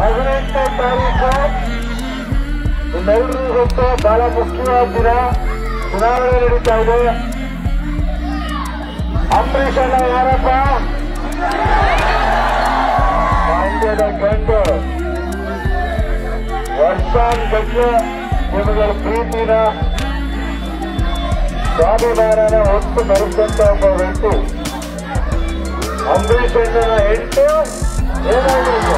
ಹದಿನೆಂಟನೇ ತಾರೀಕು ನಿಮ್ಮೆಲ್ಲರಿಗೂ ಗೊತ್ತು ಬಹಳ ಮುಖ್ಯವಾದ ದಿನ ಚುನಾವಣೆ ನಡೀತಾ ಇದೆ ಅಂಬರೀಷ್ ಅಣ್ಣ ಯಾರಪ್ಪ ಮಂಡ್ಯದ ಗಂಡು ವರ್ಷಾನ್ಗಟ್ಲೆ ನಿಮಗೆ ಪ್ರೀತಿನ ಸ್ವಾಭಿಮಾನನ ಹೊತ್ತು ಬರುತ್ತಂತ ಒಬ್ಬ ವ್ಯಕ್ತಿ ಅಂಬರೀಷ್ ಅಣ್ಣನ ಹೆಂಟು ಏನಾಗಿರುತ್ತೆ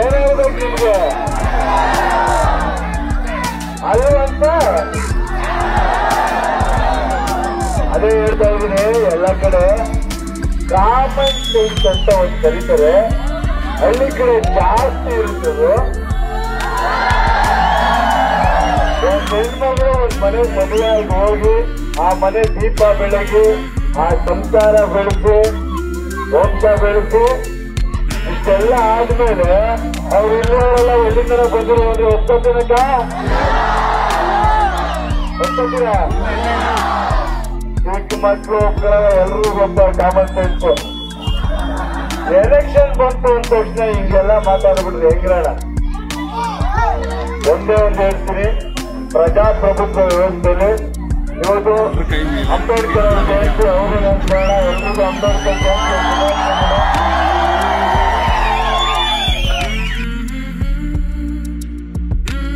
ಏನಾಗಬೇಕು ನಿಮ್ಗೆ? ಅಲ್ಲಂತ ಅದೇ ಹೇಳ್ತಾ ಇದ್ದೀನಿ, ಎಲ್ಲ ಕಡೆ ಕಾಮನ್ ಸೆನ್ಸ್ ಅಂತ ಒಂದು ಕರೀತಾರೆ. ಹಳ್ಳಿ ಕಡೆ ಜಾಸ್ತಿ ಇರ್ತದೆ. ಹೆಣ್ಮಗಳು ಒಂದ್ ಮನೆ ಮದುವೆಯಾಗಿ ಹೋಗಿ, ಆ ಮನೆ ದೀಪ ಬೆಳಗಿ, ಆ ಸಂಸಾರ ಬೆಳೆಸಿ ವಂಶ ಬೆಳೆಸಿ ಇಷ್ಟೆಲ್ಲ ಆದ್ಮೇಲೆ ಅವ್ರು ಇಲ್ಲವರೆಲ್ಲ ಎಲ್ಲಿಂದ ಬಂದಿರೋ ಅಂದ್ರೆ ಒಪ್ಪತ್ತಿನಕ ಒಪ್ಪತ್ತೀರ ಚಿಕ್ಕ ಮಕ್ಕಳು ಒಪ್ಕೊಳ್ಳೋ ಎಲ್ರಿಗೂ ಗೊತ್ತ ಕಾಮನ್ ಸೆನ್ಸ್ ಎಲೆಕ್ಷನ್ ಬಂತು ಅಂದ ತಕ್ಷಣ ಹಿಂಗೆಲ್ಲ ಮಾತಾಡ್ಬಿಟ್ರೆ. ಹೆಂಗಿರೋಣ? ಒಂದೇ ಒಂದು ಹೇಳ್ತೀನಿ. ಪ್ರಜಾಪ್ರಭುತ್ವ ವ್ಯವಸ್ಥೆಯಲ್ಲಿ ಇವತ್ತು ಅಂಬೇಡ್ಕರ್ ಅವ್ರ ಜಯಂತಿ